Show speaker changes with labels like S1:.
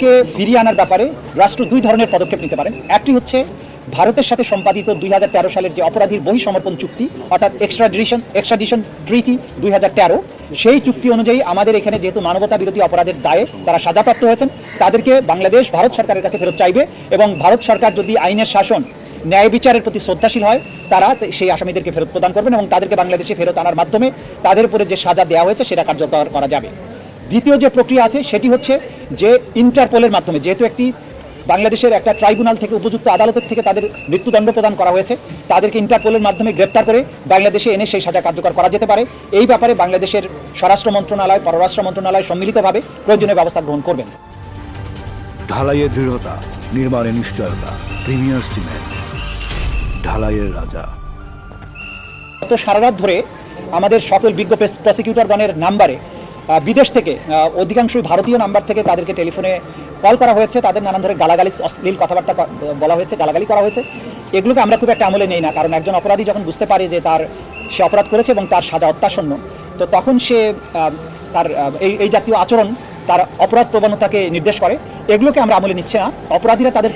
S1: তাদেরকে ফিরিয়ে আনার ব্যাপারে রাষ্ট্র দুই ধরনের পদক্ষেপ নিতে পারেন একটি হচ্ছে ভারতের সাথে সম্পাদিত দুই হাজার তেরো সালের যে অপরাধীর বহিঃসমর্পণ চুক্তি, অর্থাৎ এক্সট্রাডিশন এক্সট্রাডিশন ট্রিটি দুই সেই চুক্তি অনুযায়ী আমাদের এখানে যেহেতু মানবতা বিরোধী অপরাধের দায়ে তারা সাজাপ্রাপ্ত হয়েছেন, তাদেরকে বাংলাদেশ ভারত সরকারের কাছে ফেরত চাইবে এবং ভারত সরকার যদি আইনের শাসন, ন্যায় বিচারের প্রতি শ্রদ্ধাশীল হয়, তারা সেই আসামিদেরকে ফেরত প্রদান করবেন এবং তাদেরকে বাংলাদেশে ফেরত আনার মাধ্যমে তাদের উপরে যে সাজা দেওয়া হয়েছে সেটা কার্যকর করা যাবে। দ্বিতীয় যে প্রক্রিয়া আছে সেটি হচ্ছে যে ইন্টারপোলের মাধ্যমে যেহেতু একটি বাংলাদেশের একটা ট্রাইব্যুনাল থেকে উপযুক্ত আদালতের থেকে তাদের মৃত্যুদণ্ড প্রদান করা হয়েছে তাদেরকে ইন্টারপোলের মাধ্যমে গ্রেপ্তার করে বাংলাদেশে এনে সেই সাজা কার্যকর করা যেতে পারে। এই ব্যাপারে বাংলাদেশের স্বরাষ্ট্র মন্ত্রণালয় পররাষ্ট্র মন্ত্রণালয় সম্মিলিতভাবে প্রয়োজনীয় ব্যবস্থা গ্রহণ করবেন।
S2: ঢালাইয়ের দৃঢ়তা নির্মাণের নিশ্চয়তা প্রিমিয়ার সিমেন্ট ঢালাইয়ের রাজা।
S1: গত সারা রাত ধরে আমাদের সকল বিজ্ঞ প্রেস- প্রসিকিউটরগণের নাম্বারে বিদেশ থেকে অধিকাংশই ভারতীয় নাম্বার থেকে তাদেরকে টেলিফোনে কল করা হয়েছে। তাদের নানান ধরনের গালাগালি অশ্লীল কথাবার্তা বলা হয়েছে, গালাগালি করা হয়েছে। এগুলোকে আমরা খুব একটা আমলে নেই না, কারণ একজন অপরাধী যখন বুঝতে পারে যে তার, সে অপরাধ করেছে এবং তার সাজা অত্যাসন্ন, তো তখন সে তার এই এই জাতীয় আচরণ, তার অপরাধ প্রবণতাকে নির্দেশ করে। এগুলোকে আমরা আমলে নিচ্ছে না। অপরাধীরা তাদের